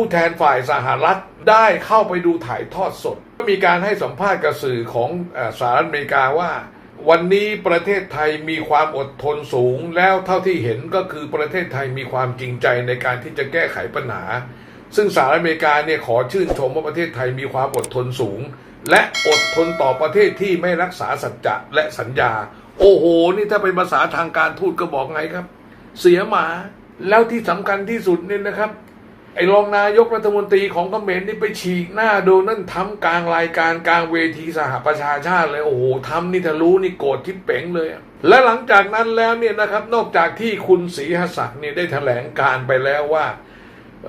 ผู้แทนฝ่ายสหรัฐได้เข้าไปดูถ่ายทอดสด มีการให้สัมภาษณ์กับสื่อของสหรัฐอเมริกาว่า วันนี้ประเทศไทยมีความอดทนสูง แล้วเท่าที่เห็นก็คือประเทศไทยมีความจริงใจในการที่จะแก้ไขปัญหา ซึ่งสหรัฐอเมริกาเนี่ยขอชื่นชมว่าประเทศไทยมีความอดทนสูง และอดทนต่อประเทศที่ไม่รักษาสัจจะและสัญญา โอ้โห นี่ถ้าเป็นภาษาทางการทูตก็บอกไงครับ เสียหมาแล้วที่สำคัญที่สุดเนี่ยนะครับ ไอ้รองนายกรัฐมนตรีของเมรนี่ไปฉีกหน้าโดนัลด์ทำกลางรายการกลางเวทีสหประชาชาติเลยโอ้โหทำนี่ถ้ารู้นี่โกรธทิพเป๋งเลย และหลังจากนั้นแล้วเนี่ยนะครับ นอกจากที่คุณศรีหศักดิ์เนี่ยได้แถลงการไปแล้วว่า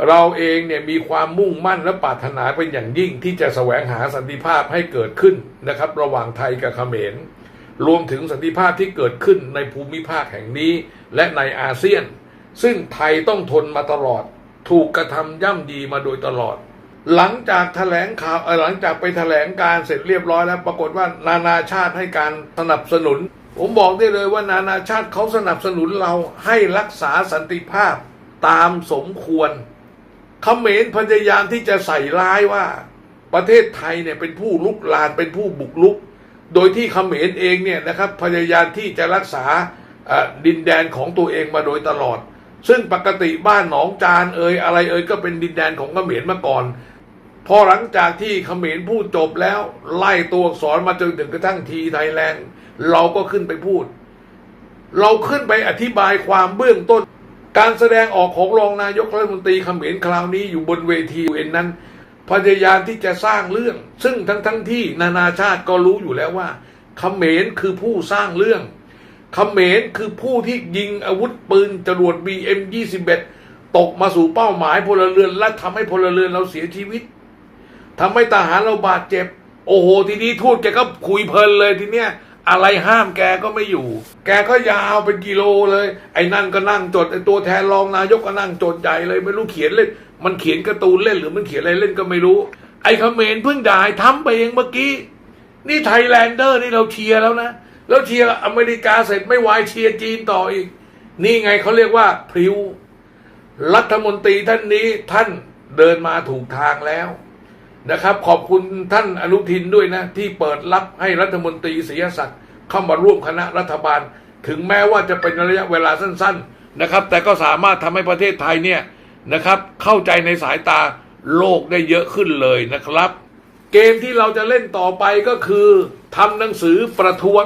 เราเองเนี่ยมีความมุ่งมั่นและปรารถนาเป็นอย่างยิ่งที่จะแสวงหาสันติภาพให้เกิดขึ้นนะครับ ระหว่างไทยกับเขมร รวมถึงสันติภาพที่เกิดขึ้นในภูมิภาคแห่งนี้และในอาเซียน ซึ่งไทยต้องทนมาตลอด ถูกกระทำย่ำยีมาโดยตลอด หลังจากแถลงข่าวหลังจากไปแถลงการเสร็จเรียบร้อยแล้ว ปรากฏว่านานาชาติให้การสนับสนุน ผมบอกได้เลยว่านานาชาติเขาสนับสนุนเราให้รักษาสันติภาพตามสมควรเขมรพยายามที่จะใส่ร้ายว่า ประเทศไทยเนี่ยเป็นผู้ลุกลานเป็นผู้บุกลุก โดยที่เขมรเองเนี่ยนะครับพยายามที่จะรักษาดินแดนของตัวเองมาโดยตลอด ซึ่งปกติบ้านหนองจานเอ่ยอะไรเอ่ยก็เป็นดินแดนของเขมรมาก่อน พอหลังจากที่เขมรพูดจบแล้วไล่ตัวอักษรมาจนถึงกระทั่งทีไทยแลนด์เราก็ขึ้นไปพูด เราขึ้นไปอธิบายความเบื้องต้น การแสดงออกของรองนายกรัฐมนตรีเขมรคราวนี้อยู่บนเวทีเอ็นนั้นพยายามที่จะสร้างเรื่อง ซึ่งทั้งทั้งที่นานาชาติก็รู้อยู่แล้วว่าเขมรคือผู้สร้างเรื่อง เขมรคือผู้ที่ยิงอาวุธปืนจรวด BM21 ตกมาสู่เป้าหมายพลเรือน และทำให้พลเรือนเราเสียชีวิตทำให้ทหารเราบาดเจ็บ โอ้โห ทีนี้ทูตแกก็คุยเพลินเลยทีเนี้ยอะไรห้ามแกก็ไม่อยู่ แกก็ยาวเป็นกิโลเลย ไอ้นั่นก็นั่งจด ไอ้ตัวแทนรองนายกก็นั่งจดใหญ่เลย ไม่รู้เขียนเล่น มันเขียนการ์ตูนเล่นหรือมันเขียนอะไรเล่นก็ไม่รู้ ไอ้เขมรเพิ่งด่ายทำไปเองเมื่อกี้ นี่ไทยแลนเดอร์นี่เราเชียร์แล้วนะ แล้วเชียร์อเมริกาเสร็จไม่ไหวเชียร์จีนต่ออีก นี่ไงเขาเรียกว่าพริ้ว รัฐมนตรีท่านนี้ท่านเดินมาถูกทางแล้วนะครับ ขอบคุณท่านอนุทินด้วยนะ ที่เปิดรับให้รัฐมนตรีศรีศักดิ์เข้ามาร่วมคณะรัฐบาล ถึงแม้ว่าจะเป็นระยะเวลาสั้น ๆนะครับ แต่ก็สามารถทำให้ประเทศไทยเนี่ยนะครับ เข้าใจในสายตาโลกได้เยอะขึ้นเลยนะครับ เกมที่เราจะเล่นต่อไปก็คือทำหนังสือประท้วง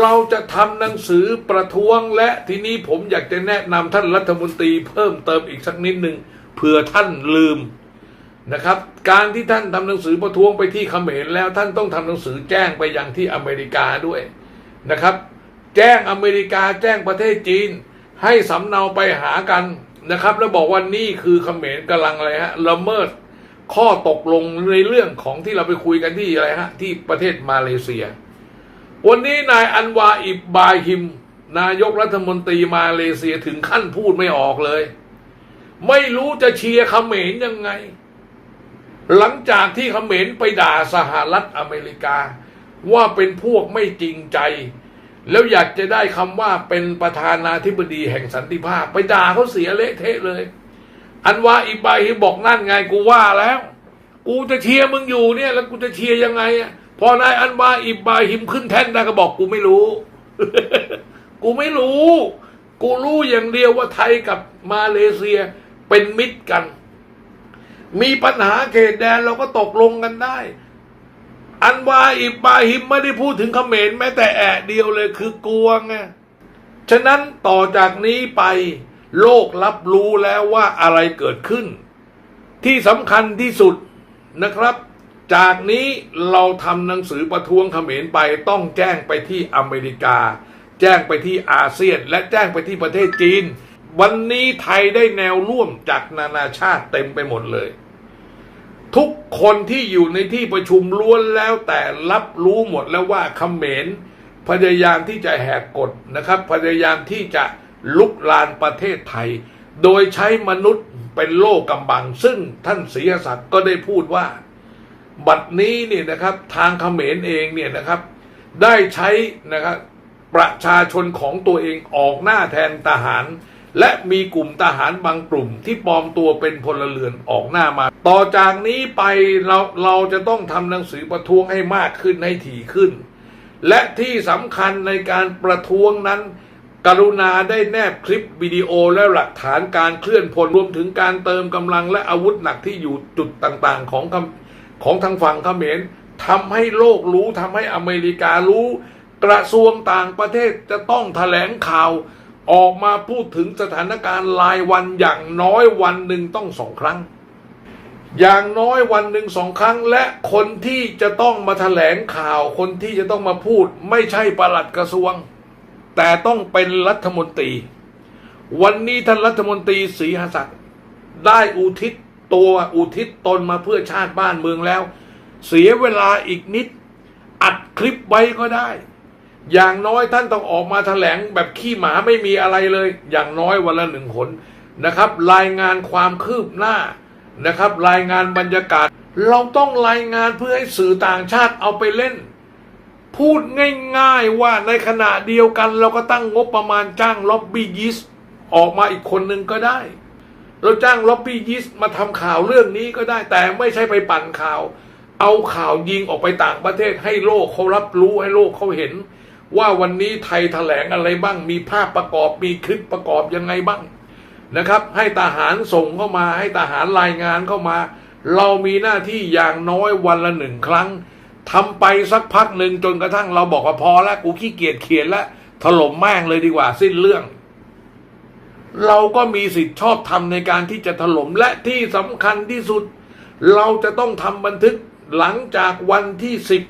เราจะทำหนังสือประท้วงและทีนี้ผมอยากจะแนะนำท่านรัฐมนตรีเพิ่มเติมอีกสักนิดหนึ่งเผื่อท่านลืมนะครับ การที่ท่านทำหนังสือประท้วงไปที่เขมรแล้วท่านต้องทำหนังสือแจ้งไปยังที่อเมริกาด้วยนะครับ แจ้งอเมริกาแจ้งประเทศจีน ให้สำเนาไปหากันนะครับ แล้วบอกว่านี่คือเขมรกำลังอะไรฮะละเมิดข้อตกลงในเรื่องของที่เราไปคุยกันที่อะไรฮะที่ประเทศมาเลเซีย วันนี้นายอันวาอิบบาฮิม นายกรัฐมนตรีมาเลเซียถึงขั้นพูดไม่ออกเลย ไม่รู้จะเชียร์เขมรยังไง หลังจากที่เขมรไปด่าสหรัฐอเมริกา ว่าเป็นพวกไม่จริงใจ แล้วอยากจะได้คำว่าเป็นประธานาธิบดีแห่งสันติภาพ ไปด่าเขาเสียเละเทะเลย อันวาอิบบาฮิมบอกนั่นไงกูว่าแล้ว กูจะเชียร์มึงอยู่เนี่ย แล้วกูจะเชียร์ยังไงอะ พอนายอันวาอิบบาฮิมขึ้นแท่นได้ก็บอกกูไม่รู้ กูไม่รู้ กูรู้อย่างเดียวว่าไทยกับมาเลเซียเป็นมิตรกัน มีปัญหาเขตแดนเราก็ตกลงกันได้ อันวาอิบบาฮิมไม่ได้พูดถึงเขมรแม้แต่แอะเดียวเลยคือกลัวไงฉะนั้นต่อจากนี้ไปโลกรับรู้แล้วว่าอะไรเกิดขึ้น ที่สำคัญที่สุดนะครับ จากนี้เราทำหนังสือประท้วงเขมรไปต้องแจ้งไปที่อเมริกา แจ้งไปที่อาเซียน และแจ้งไปที่ประเทศจีน วันนี้ไทยได้แนวร่วมจากนานาชาติเต็มไปหมดเลย ทุกคนที่อยู่ในที่ประชุมล้วนแล้วแต่รับรู้หมดแล้วว่าเขมรพยายามที่จะแหกกฎนะครับ พยายามที่จะลุกลานประเทศไทย โดยใช้มนุษย์เป็นโล่กำบัง ซึ่งท่านศรีศักดิ์ก็ได้พูดว่า บัดนี้เนี่ยนะครับทางเขมรเองเนี่ยนะครับ ได้ใช้นะครับประชาชนของตัวเองออกหน้าแทนทหาร และมีกลุ่มทหารบางกลุ่มที่ปลอมตัวเป็นพลเรือนออกหน้ามา ต่อจากนี้ไปเราเราจะต้องทำหนังสือประท้วงให้มากขึ้นให้ถี่ขึ้น และที่สำคัญในการประท้วงนั้น กรุณาได้แนบคลิปวิดีโอและหลักฐานการเคลื่อนพลรวมถึงการเติมกำลังและอาวุธหนักที่อยู่จุดต่างๆ ของ ของทางฝั่งเขมรทำให้โลกรู้ทำให้อเมริการู้ กระทรวงต่างประเทศจะต้องแถลงข่าวออกมาพูดถึงสถานการณ์รายวันอย่างน้อยวันหนึ่งต้องสองครั้ง อย่างน้อยวันหนึ่งสองครั้ง และคนที่จะต้องมาแถลงข่าว คนที่จะต้องมาพูด ไม่ใช่ปลัดกระทรวง แต่ต้องเป็นรัฐมนตรี วันนี้ท่านรัฐมนตรีศรีหศักดิ์ได้อุทิศ ตัวอุทิศตนมาเพื่อชาติบ้านเมืองแล้ว เสียเวลาอีกนิด อัดคลิปไว้ก็ได้ อย่างน้อยท่านต้องออกมาแถลงแบบขี้หมาไม่มีอะไรเลย อย่างน้อยวันละหนึ่งคนนะครับ รายงานความคืบหน้านะครับ รายงานบรรยากาศ เราต้องรายงานเพื่อให้สื่อต่างชาติเอาไปเล่น พูดง่ายๆว่าในขณะเดียวกันเราก็ตั้งงบประมาณจ้างล็อบบี้ยิสออกมาอีกคนหนึ่งก็ได้ เราจ้างล็อบบี้ยิสต์มาทำข่าวเรื่องนี้ก็ได้แต่ไม่ใช่ไปปั่นข่าว เอาข่าวยิงออกไปต่างประเทศ ให้โลกเขารับรู้ให้โลกเขาเห็น ว่าวันนี้ไทยแถลงอะไรบ้าง มีภาพประกอบมีคลิปประกอบยังไงบ้างนะครับ ให้ทหารส่งเข้ามาให้ทหารรายงานเข้ามา เรามีหน้าที่อย่างน้อยวันละหนึ่งครั้งทำไปสักพักหนึ่งจนกระทั่งเราบอกว่าพอแล้วกูขี้เกียจเขียนแล้วถล่มแม่งเลยดีกว่าสิ้นเรื่อง เราก็มีสิทธิ์ชอบทำในการที่จะถล่มและที่สำคัญที่สุด เราจะต้องทำบันทึกหลังจากวันที่สิบ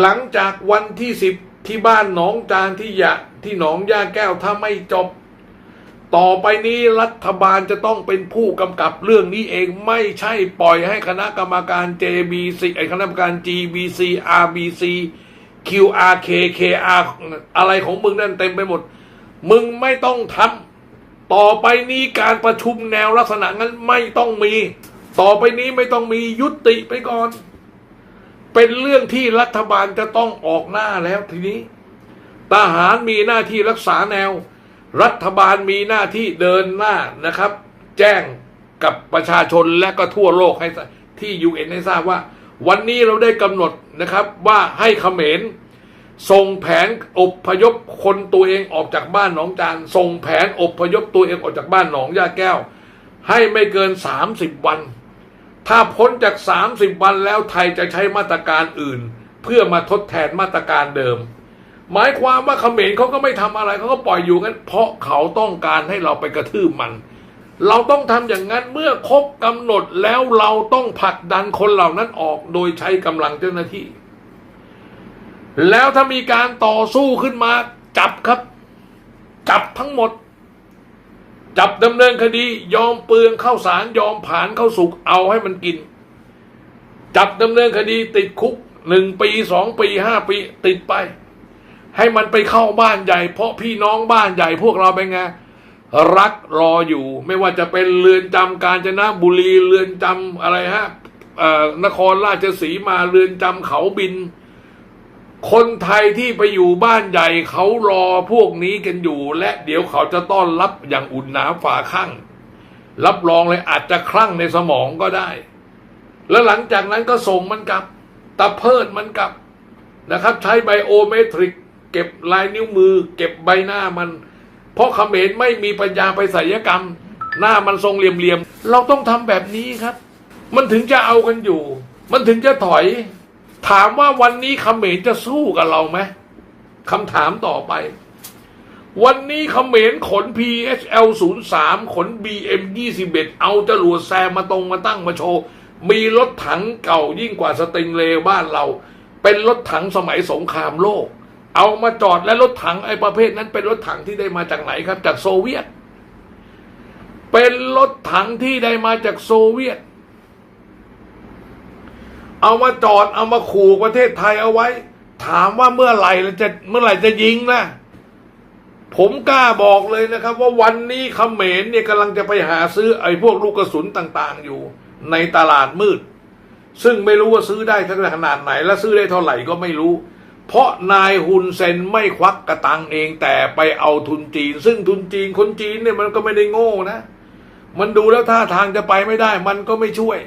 หลังจากวันที่สิบที่บ้านหนองจานที่ยะที่หนองย่าแก้วถ้าไม่จบ ต่อไปนี้รัฐบาลจะต้องเป็นผู้กำกับเรื่องนี้เองไม่ใช่ปล่อยให้คณะกรรมการ JBC ไอคณะกรรมการ GBC RBC QRK KR อะไรของมึงนั่นเต็มไปหมด มึงไม่ต้องทำต่อไปนี้การประชุมแนวลักษณะนั้นไม่ต้องมี ต่อไปนี้ไม่ต้องมียุติไปก่อน เป็นเรื่องที่รัฐบาลจะต้องออกหน้าแล้วทีนี้ ทหารมีหน้าที่รักษาแนว รัฐบาลมีหน้าที่เดินหน้านะครับ แจ้งกับประชาชนและก็ทั่วโลกให้ที่ยูเอ็นให้ทราบว่า วันนี้เราได้กำหนดนะครับว่าให้เขมร ส่งแผนอบพยพคนตัวเองออกจากบ้านหนองจานส่งแผนอบพยพตัวเองออกจากบ้านหนองย่าแก้ว ให้ไม่เกิน 30 วัน ถ้าพ้นจาก 30 วันแล้วไทยจะใช้มาตรการอื่น เพื่อมาทดแทนมาตรการเดิม หมายความว่าเขมรเขาก็ไม่ทำอะไรเขาก็ปล่อยอยู่กันเพราะเขาต้องการให้เราไปกระทืบมัน เราต้องทำอย่างนั้นเมื่อครบกำหนดแล้วเราต้องผลักดันคนเหล่านั้นออกโดยใช้กำลังเจ้าหน้าที่ แล้วถ้ามีการต่อสู้ขึ้นมา จับครับ จับทั้งหมด จับดำเนินคดี ยอมเปลืองเข้าสารยอมผ่านเข้าสุกเอาให้มันกิน จับดำเนินคดีติดคุกหนึ่งปีสองปีห้าปีติดไป ให้มันไปเข้าบ้านใหญ่ เพราะพี่น้องบ้านใหญ่พวกเราเป็นไงรักรออยู่ ไม่ว่าจะเป็นเรือนจำกาญจนบุรีเรือนจำอะไรฮะนครราชสีมาเรือนจำเขาบิน คนไทยที่ไปอยู่บ้านใหญ่เขารอพวกนี้กันอยู่ และเดี๋ยวเขาจะต้อนรับอย่างอุ่นหนาฝาข้างรับรองเลยอาจจะคลั่งในสมองก็ได้ แล้วหลังจากนั้นก็ส่งมันกลับตะเพิดมันกลับนะครับ ใช้ไบโอเมตริก เก็บลายนิ้วมือ เก็บใบหน้ามัน เพราะเขมรไม่มีปัญญาไปศัลยกรรม หน้ามันทรงเหลี่ยมๆเราต้องทำแบบนี้ครับ มันถึงจะเอากันอยู่ มันถึงจะถอย ถามว่าวันนี้เขมรจะสู้กับเราไหมคำถามต่อไป วันนี้เขมรขน PHL 0 3ขน BM 21เอาจรวดแซมมาตรงมาตั้งมาโชว์ มีรถถังเก่ายิ่งกว่าสติงเลบ้านเรา เป็นรถถังสมัยสงครามโลก เอามาจอดและรถถังไอ้ประเภทนั้นเป็นรถถังที่ได้มาจากไหนครับ จากโซเวียต เป็นรถถังที่ได้มาจากโซเวียต เอามาจอดเอามาขู่ประเทศไทยเอาไว้ ถามว่าเมื่อไหร่เราจะเมื่อไหร่จะยิงนะผมกล้าบอกเลยนะครับ ว่าวันนี้ขเขมรเนี่ยกำลังจะไปหาซื้อไอ้พวกลูกกระสุนต่างๆ อยู่ ในตลาดมืด ซึ่งไม่รู้ว่าซื้อได้ขนาดไหน และซื้อได้เท่าไหร่ก็ไม่รู้ เพราะนายฮุนเซนไม่ควักกระตังเองแต่ไปเอาทุนจีน ซึ่งทุนจีนคนจีนเนี่ยมันก็ไม่ได้โง่นะ มันดูแล้วท่าทางจะไปไม่ได้ มันก็ไม่ช่วย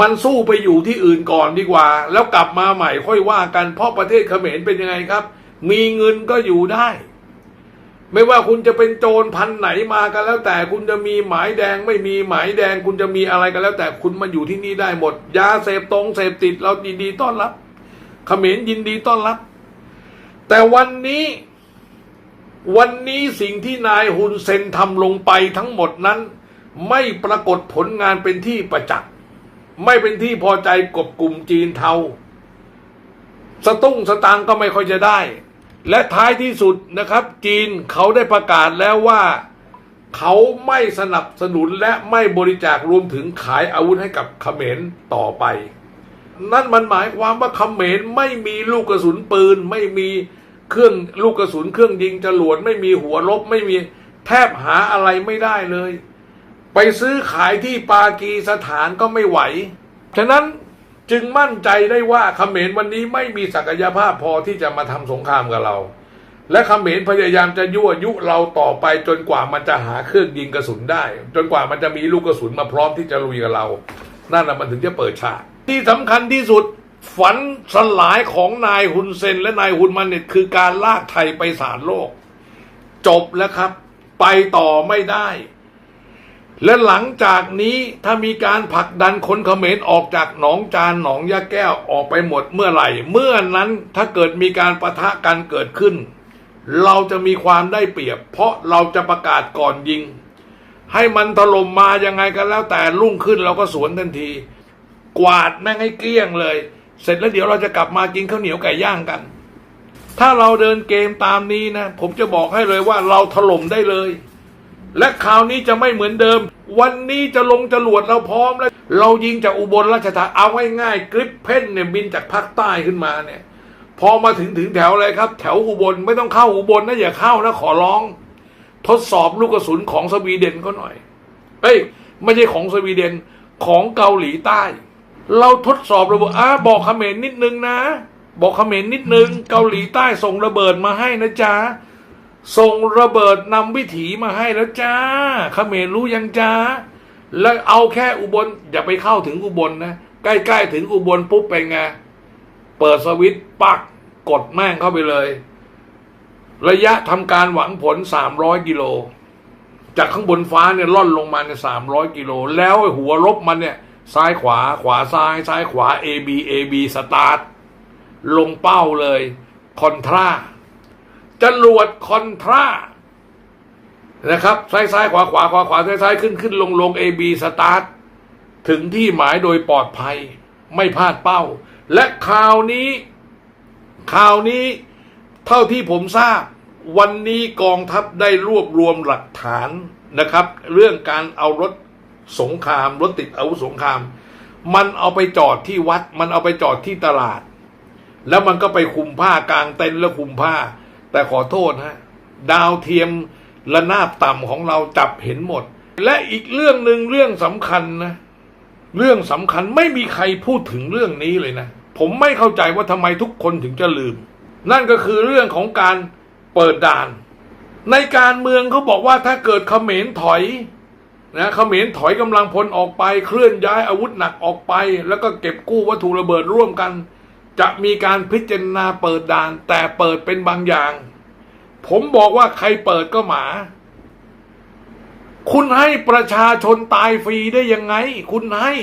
มันสู้ไปอยู่ที่อื่นก่อนดีกว่า แล้วกลับมาใหม่ค่อยว่ากันเพราะประเทศเขมรเป็นยังไงครับ มีเงินก็อยู่ได้ ไม่ว่าคุณจะเป็นโจรพันไหนมากันแล้วแต่คุณจะมีหมายแดงไม่มีหมายแดงคุณจะมีอะไรกันแล้ว แต่คุณมาอยู่ที่นี่ได้หมด ยาเสพตรงเสพติดเรายินดีต้อนรับเขมรยินดีต้อนรับ แต่วันนี้วันนี้สิ่งที่นายฮุนเซนทำลงไปทั้งหมดนั้น ไม่ปรากฏผลงานเป็นที่ประจักษ์ ไม่เป็นที่พอใจกบกลุ่มจีนเทา สตุ้งสตางก็ไม่ค่อยจะได้ และท้ายที่สุดนะครับ จีนเขาได้ประกาศแล้วว่า เขาไม่สนับสนุนและไม่บริจาครวมถึงขายอาวุธให้กับเขมรต่อไป นั่นมันหมายความว่าเขมรไม่มีลูกกระสุนปืน ไม่มีเครื่องลูกกระสุนเครื่องยิงจรวดไม่มีหัวลบไม่มีแทบหาอะไรไม่ได้เลย ไปซื้อขายที่ปากีสถานก็ไม่ไหว ฉะนั้นจึงมั่นใจได้ว่าเขมรวันนี้ไม่มีศักยภาพพอที่จะมาทำสงครามกับเรา และเขมรพยายามจะยั่วยุเราต่อไปจนกว่ามันจะหาเครื่องยิงกระสุนได้ จนกว่ามันจะมีลูกกระสุนมาพร้อมที่จะลุยกับเรา นั่นแหละมันถึงจะเปิดฉาก ที่สำคัญที่สุดฝันสลายของนายฮุนเซน และนายฮุนมันเน็ตคือการลากไทยไปศาลโลก จบแล้วครับ ไปต่อไม่ได้ และหลังจากนี้ถ้ามีการผลักดันคนเขมรออกจากหนองจานหนองยาแก้วออกไปหมดเมื่อไหร่ เมื่อนั้นถ้าเกิดมีการประทะกันเกิดขึ้น เราจะมีความได้เปรียบ เพราะเราจะประกาศก่อนยิง ให้มันถล่มมายังไงก็แล้วแต่รุ่งขึ้นเราก็สวนทันที กวาดแม่งให้เกลี้ยงเลย เสร็จแล้วเดี๋ยวเราจะกลับมากินข้าวเหนียวไก่ย่างกัน ถ้าเราเดินเกมตามนี้นะ ผมจะบอกให้เลยว่าเราถล่มได้เลยและคราวนี้จะไม่เหมือนเดิม วันนี้จะลงจรวดเราพร้อมแล้ว เรายิงจากอุบลราชธานีเอาง่ายๆกริปเพนเนี่ยบินจากภาคใต้ขึ้นมาเนี่ย พอมาถึงถึงแถวเลยครับ แถวอุบลไม่ต้องเข้าอุบลนะอย่าเข้านะขอร้อง ทดสอบลูกกระสุนของสวีเดนก็หน่อยเอ้ย ไม่ใช่ของสวีเดนของเกาหลีใต้ เราทดสอบระเบิดอะบอกเขมรนิดนึงนะ บอกเขมรนิดนึง เกาหลีใต้ส่งระเบิดมาให้นะจ๊ะ ส่งระเบิดนำวิถีมาให้แล้วจ้าเขมรรู้ยังจ้า แล้วเอาแค่อุบลอย่าไปเข้าถึงอุบลนะ ใกล้ๆถึงอุบลปุ๊บเป็นไง เปิดสวิตปักกดแม่งเข้าไปเลย ระยะทำการหวังผล300กิโล จากข้างบนฟ้าเนี่ยล่อนลงมาเนี่ย300กิโล แล้วหัวรบมันเนี่ย ซ้ายขวาขวาซ้ายซ้ายขวา A B A B สตาร์ทลงเป้าเลยคอนทรา จรวดคอนทรานะครับ ซ้ายซ้ายขวาขวาขวาขวาซ้ายซ้ายขึ้นขึ้นลงลง A B สตาร์ทถึงที่หมายโดยปลอดภัย ไม่พลาดเป้า และข่าวนี้ข่าวนี้เท่าที่ผมทราบ วันนี้กองทัพได้รวบรวมหลักฐานนะครับ เรื่องการเอารถสงคราม รถติดอาวุธสงคราม มันเอาไปจอดที่วัด มันเอาไปจอดที่ตลาด แล้วมันก็ไปคุมผ้ากลางเต็นท์แล้วคุมผ้า แต่ขอโทษฮะดาวเทียมระนาบต่ำของเราจับเห็นหมด และอีกเรื่องหนึ่งเรื่องสำคัญนะ เรื่องสำคัญไม่มีใครพูดถึงเรื่องนี้เลยนะ ผมไม่เข้าใจว่าทำไมทุกคนถึงจะลืม นั่นก็คือเรื่องของการเปิดด่าน ในการเมืองเขาบอกว่าถ้าเกิดเขมรถอยนะเขมรถอยกำลังพลออกไปเคลื่อนย้ายอาวุธหนักออกไป แล้วก็เก็บกู้วัตถุระเบิดร่วมกัน จะมีการพิจารณาเปิดด่าน แต่เปิดเป็นบางอย่าง ผมบอกว่าใครเปิดก็หมา คุณให้ประชาชนตายฟรีได้ยังไง คุณให้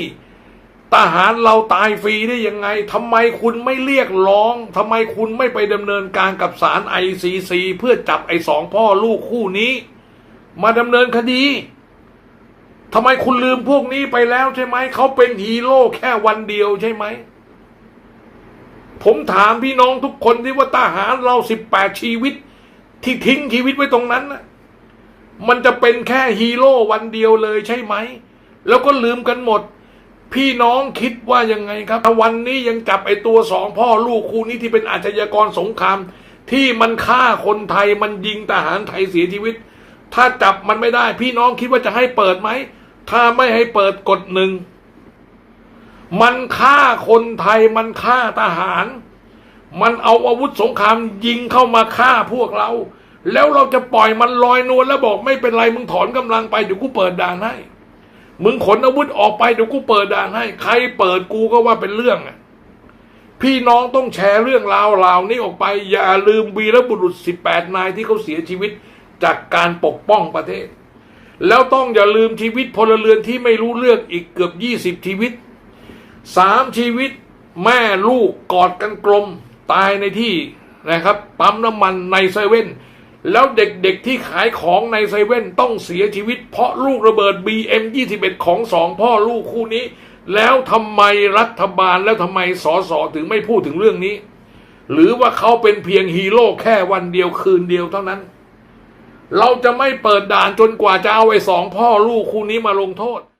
ทหารเราตายฟรีได้ยังไงทำไมคุณไม่เรียกร้องทำไมคุณไม่ไปดำเนินการกับศาลไอซีซีเพื่อจับไอ้สองพ่อลูกคู่นี้ มาดำเนินคดีทำไมคุณลืมพวกนี้ไปแล้วใช่ไหม เขาเป็นฮีโร่แค่วันเดียวใช่ไหม ผมถามพี่น้องทุกคนที่ว่าทหารเราสิบแปดชีวิต ที่ทิ้งชีวิตไว้ตรงนั้นนะมันจะเป็นแค่ฮีโร่วันเดียวเลยใช่ไหม แล้วก็ลืมกันหมด พี่น้องคิดว่ายังไงครับถ้าวันนี้ยังจับไอ้ตัวสองพ่อลูกคู่นี้ที่เป็นอาชญากรสงคราม ที่มันฆ่าคนไทยมันยิงทหารไทยเสียชีวิต ถ้าจับมันไม่ได้ พี่น้องคิดว่าจะให้เปิดไหม ถ้าไม่ให้เปิดกฎหนึ่ง มันฆ่าคนไทยมันฆ่าทหาร มันเอาอาวุธสงครามยิงเข้ามาฆ่าพวกเรา แล้วเราจะปล่อยมันลอยนวลแล้วบอกไม่เป็นไรมึงถอนกำลังไปเดี๋ยวกูเปิดด่านให้ มึงขนอาวุธออกไปเดี๋ยวกูเปิดด่านให้ ใครเปิดกูก็ว่าเป็นเรื่องอะพี่น้องต้องแชร์เรื่องราวเหล่านี้ออกไป อย่าลืมวีรบุรุษ 18 นายที่เขาเสียชีวิตจากการปกป้องประเทศ แล้วต้องอย่าลืมชีวิตพลเรือนที่ไม่รู้เรื่องอีกเกือบ 20 ชีวิต สามชีวิตแม่ลูกกอดกันกลมตายในที่นะครับปั๊มน้ำมันในเซเว่นแล้วเด็กๆที่ขายของในเซเว่นต้องเสียชีวิต เพราะลูกระเบิด BM21 ของสองพ่อลูกคู่นี้ แล้วทำไมรัฐบาลแล้วทำไมสสถึงไม่พูดถึงเรื่องนี้ หรือว่าเขาเป็นเพียงฮีโร่แค่วันเดียวคืนเดียวเท่านั้น เราจะไม่เปิดด่านจนกว่าจะเอาไอ้สองพ่อลูกคู่นี้มาลงโทษ